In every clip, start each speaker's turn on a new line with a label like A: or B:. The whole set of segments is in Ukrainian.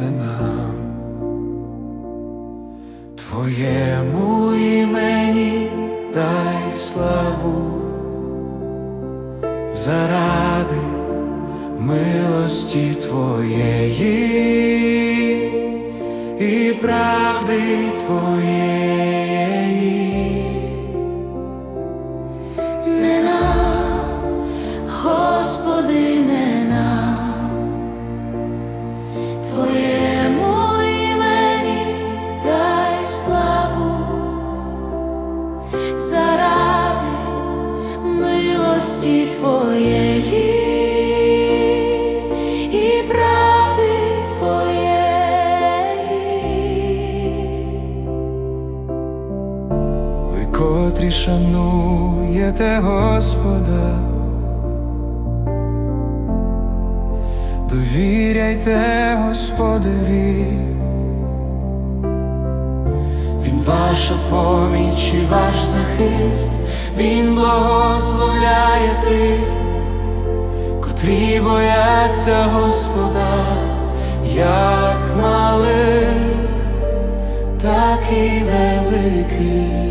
A: не Твоєму імені дай славу, заради милості Твоєї і правди Твоєї.
B: Твоєї і правди Твоєї.
A: Ви котрі шануєте Господа, довіряйте Господеві, ваша поміч і ваш захист, Він благословляє ти, котрі бояться Господа, як малих, так і великих.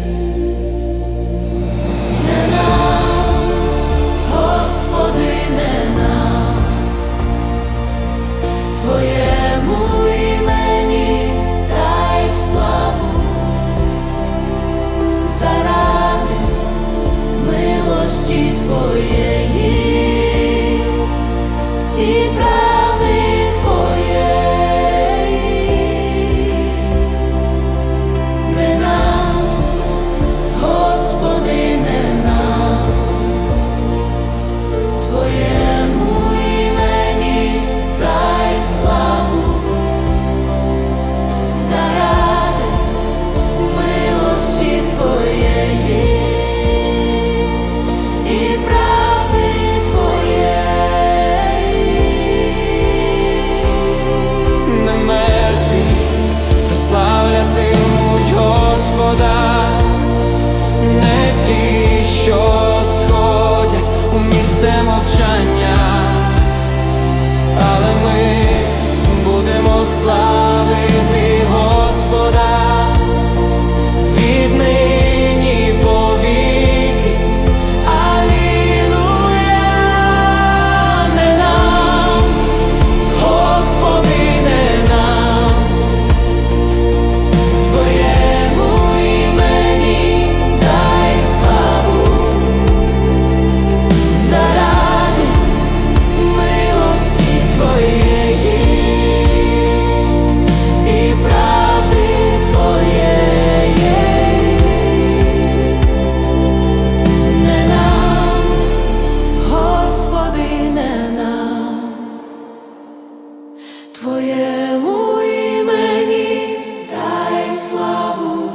B: Славу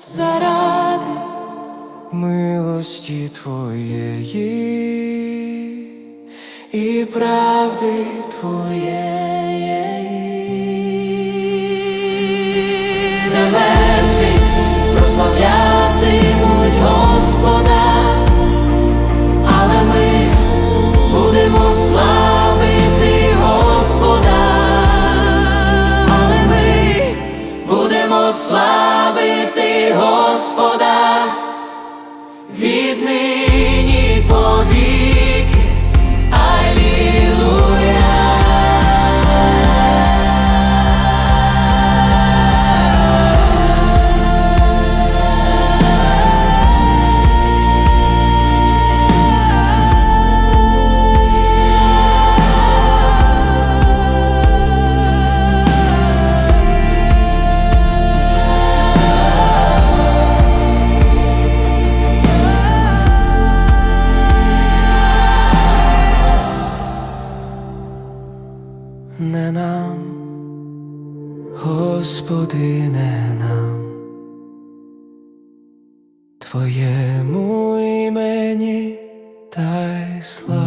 B: заради милості Твоєї і правди Твоєї.
A: Господи, не нам, Твоєму імені дай славу.